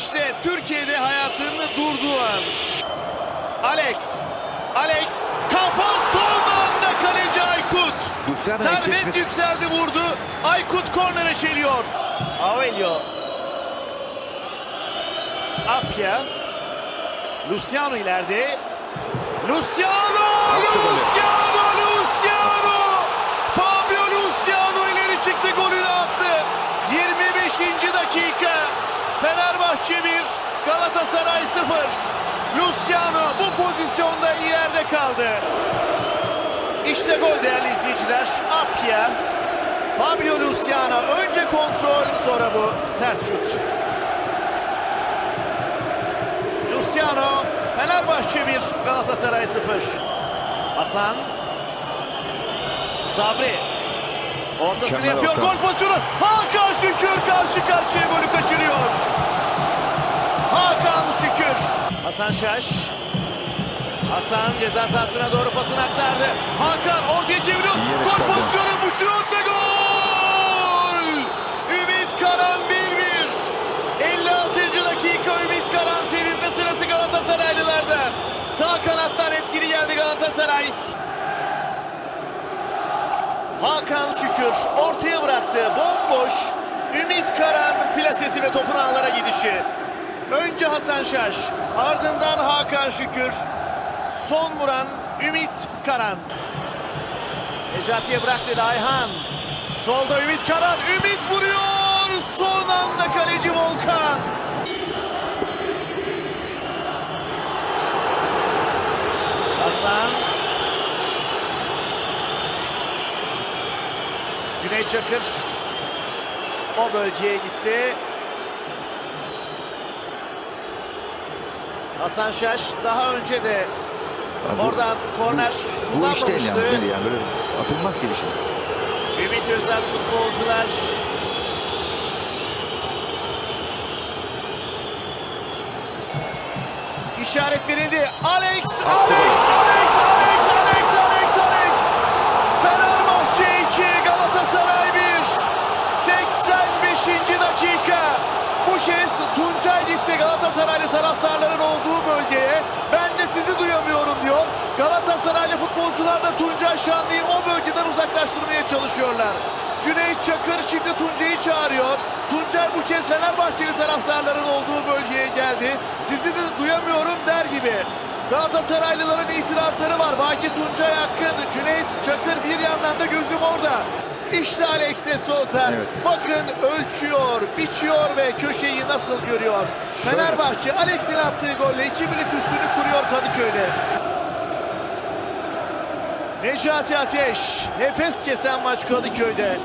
İşte Türkiye'de hayatının durduğu an. Alex. Alex kafa son anda kaleci Aykut. Servet yükseldi vurdu. Aykut kornere çeliyor. Aurelio. Apia. Luciano ileride. Luciano! Luciano! Luciano! Fabio Luciano ileri çıktı golünü attı. 25. dakika. Fenerbahçe 1, Galatasaray 0. Luciano bu pozisyonda ileride kaldı. İşte gol değerli izleyiciler. Apia. Fabio Luciano önce kontrol sonra bu sert şut. Luciano Fenerbahçe 1 Galatasaray 0. Hasan Sabri ortasını yapıyor. orta. Gol pozisyonu. Hakan Şükür karşı karşıya golü kaçırıyor. Hakan Şükür. Hasan Şaş. Hasan ceza sahasına doğru pasını aktardı. Hakan ortaya çeviriyor. Gol çıkardı. pozisyonu bu şut ve gol! Ümit Karan 1-1. 56. dakika Ümit Karan sevinme sırası Galatasaraylılarda. Sağ kanattan etkili geldi Galatasaray. Hakan Şükür ortaya bıraktı. Bomboş. Ümit Karan plasesi ve topun ağlara gidişi. Önce Hasan Şaş, ardından Hakan Şükür. Son vuran Ümit Karan. Necati'ye bıraktı Ayhan. Solda Ümit Karan. Ümit vuruyor. Son anda kaleci Volkan. Hasan. Cüneyt Çakır o bölgeye gitti. Hasan Şaş daha önce de bu- oradan korner Bu iş değil kullanmamıştı. yalnız Melih yani böyle atılmaz ki bir şey. Ümit Özel futbolcular işaret verildi. Alex, Alex, Alex, Alex, Alex, Alex. Fenerbahçe 2, Galatasaray 1. 85. dakika. Bu kez Tuncay gitti Galatasaraylı taraftarların olduğu bölgeye. Ben de sizi duyamıyorum diyor. Galatasaraylı futbolcular da Tuncay Şanlı'yı o bölgeden uzaklaştırmaya çalışıyorlar. Cüneyt Çakır şimdi Tuncay'ı çağırıyor. Tuncay bu kez Fenerbahçeli taraftarların olduğu bölgeye geldi. Sizi de duyamıyorum der gibi. Galatasaraylıların itirazları var. Baki Tuncay Hakkın, Cüneyt Çakır bir yandan da gözüm orada. İşte Alex de Souza. Evet. Bakın ölçüyor, biçiyor ve köşeyi nasıl görüyor. Fenerbahçe Alex'in attığı golle 2 birlik üstünü kuruyor Kadıköy'de. Necati Ateş nefes kesen maç Kadıköy'de.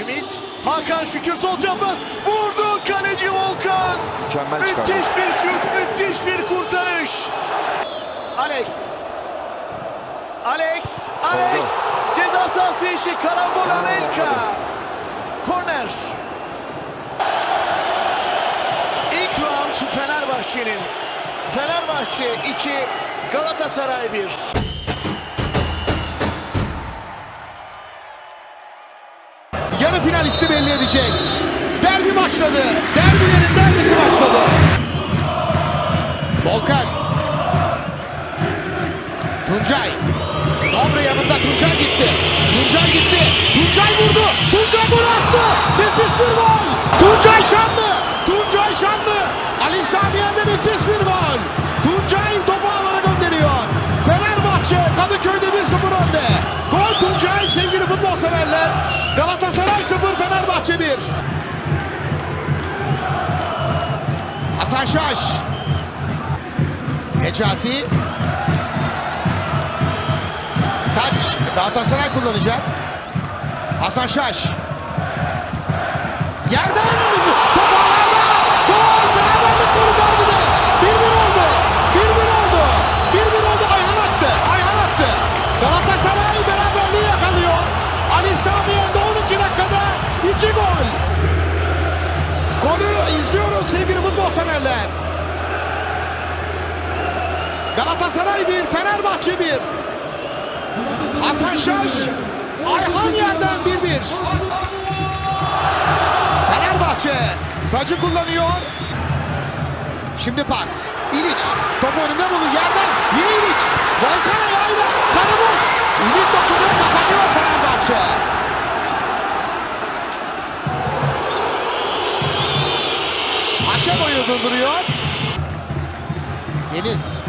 Ümit Hakan Şükür sol çapraz vurdu kaleci Volkan. Mükemmel çıkardı. Müthiş bir şut, müthiş bir kurtarış. Alex. Alex, Alex. Ceza sahası işi karambol Anelka. Korner. İlk round Fenerbahçe'nin. Fenerbahçe 2, Galatasaray 1. Yarı finalisti belli edecek. Derbi başladı. Derbilerin derbisi başladı. Volkan. Tuncay. Nobre yanında Tuncay gitti. Tuncay gitti. Tuncay vurdu. Tuncay gol attı. Nefis bir gol. Tuncay Şanlı. Galatasaray 0 Fenerbahçe 1. Hasan Şaş. Necati. Taç Galatasaray kullanacak. Hasan Şaş. Yerden Galatasaray 1, Fenerbahçe 1. Hasan Şaş, Ayhan yerden 1-1. Fenerbahçe Tacı kullanıyor. Şimdi pas. İliç. Top önünde buldu. Yerden yine İliç. Volkan ayağıyla. Karaboş. İliç dokunuyor. Kapanıyor Fenerbahçe. Hakem oyunu durduruyor. Deniz.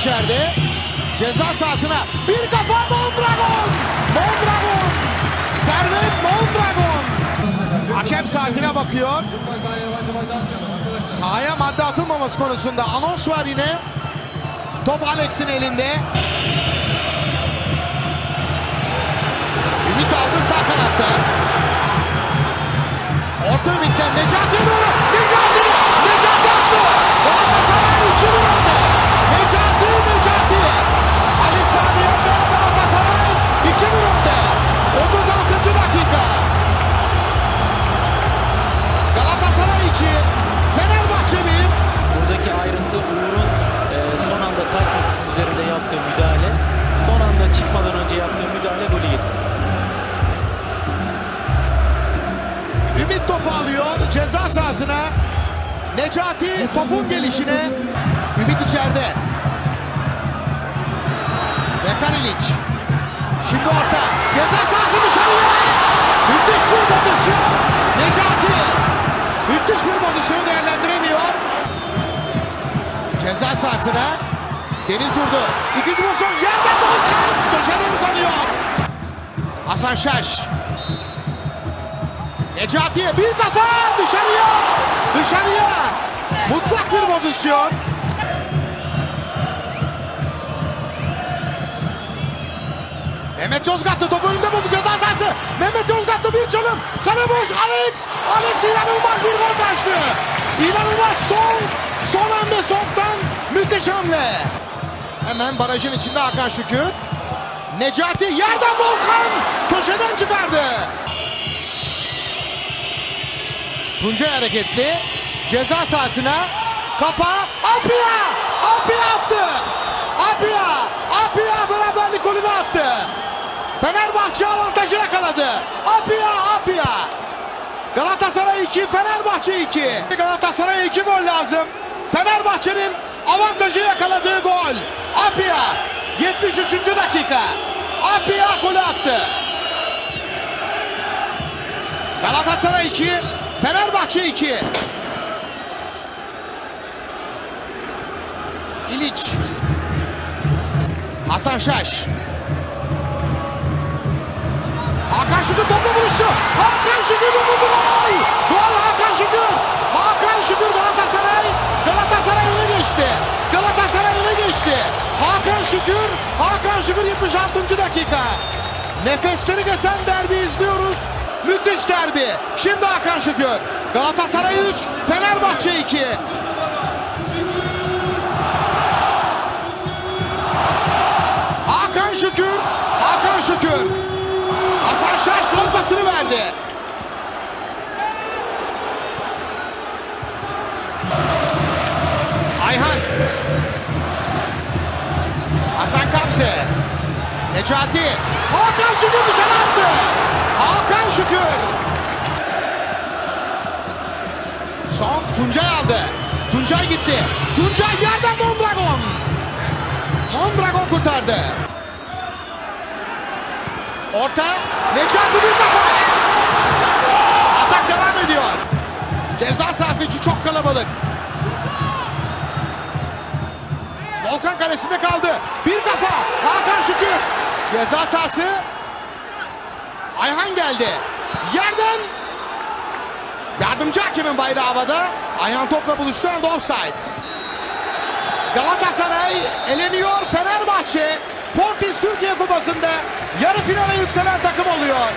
İçeride. Ceza sahasına. Bir kafa Mondragon. Mondragon. Servet Mondragon. Hakem saatine bakıyor. Sahaya madde atılmaması konusunda anons var yine. Top Alex'in elinde. Ümit aldı sağ kanatta. Orta Ümit'ten Necati'ye doğru. Yaptığı müdahale. Son anda çıkmadan önce yaptığı müdahale golü getirdi. Ümit topu alıyor ceza sahasına. Necati topun gelişine. Ümit içeride. Dekan İliç. Şimdi orta. Ceza sahası dışarıya. Müthiş bir pozisyon. Necati. Müthiş bir pozisyonu değerlendiremiyor. Ceza sahasına. Deniz vurdu. İkinci pozisyon yerden Volkan. Köşeden uzanıyor. Hasan Şaş. Necati'ye bir kafa dışarıya. Dışarıya. Mutlak bir pozisyon. Mehmet Yozgat'ta top önünde buldu ceza sahası. Mehmet Yozgat'ta bir çalım. Karaboş Alex. Alex inanılmaz bir gol açtı İnanılmaz son son hamle sondan müthiş hamle Hemen barajın içinde Hakan Şükür Necati yerden Volkan köşeden çıkardı Tuncay hareketli. Ceza sahasına. Kafa. Apia. Apia attı. Apia. Apia beraberlik golünü attı. Fenerbahçe avantajı yakaladı. Apia. Apia. Galatasaray 2, Fenerbahçe 2. Galatasaray'a 2 gol lazım. Fenerbahçe'nin avantajı yakaladığı gol. Apia. 73. dakika. Apia golü attı. Galatasaray 2, Fenerbahçe 2. İliç. Hasan Şaş. Hakan Şükür topla buluştu. Hakan Şükür vurdu gol. Gol Hakan Şükür. Geçti. Galatasaray öne geçti. Hakan Şükür. Hakan Şükür 76. dakika. Nefesleri kesen derbi izliyoruz. Müthiş derbi. Şimdi Hakan Şükür. Galatasaray 3, Fenerbahçe 2. Hakan Şükür. Hakan Şükür. Hasan Şaş gol verdi. Ayhan. Hasan Kamse. Necati. Hakan Şükür dışarı attı. Hakan Şükür. Son Tuncay aldı. Tuncay gitti. Tuncay yerden Mondragon. Mondragon kurtardı. Orta. Necati bir kafa. Atak devam ediyor. Ceza sahası içi çok kalabalık. Volkan kalesinde kaldı. Bir kafa. Hakan Şükür. Ceza sahası. Ayhan geldi. Yerden yardımcı hakemin bayrağı havada. Ayhan topla buluştu anda offside. Galatasaray eleniyor. Fenerbahçe Fortis Türkiye Kupası'nda yarı finale yükselen takım oluyor.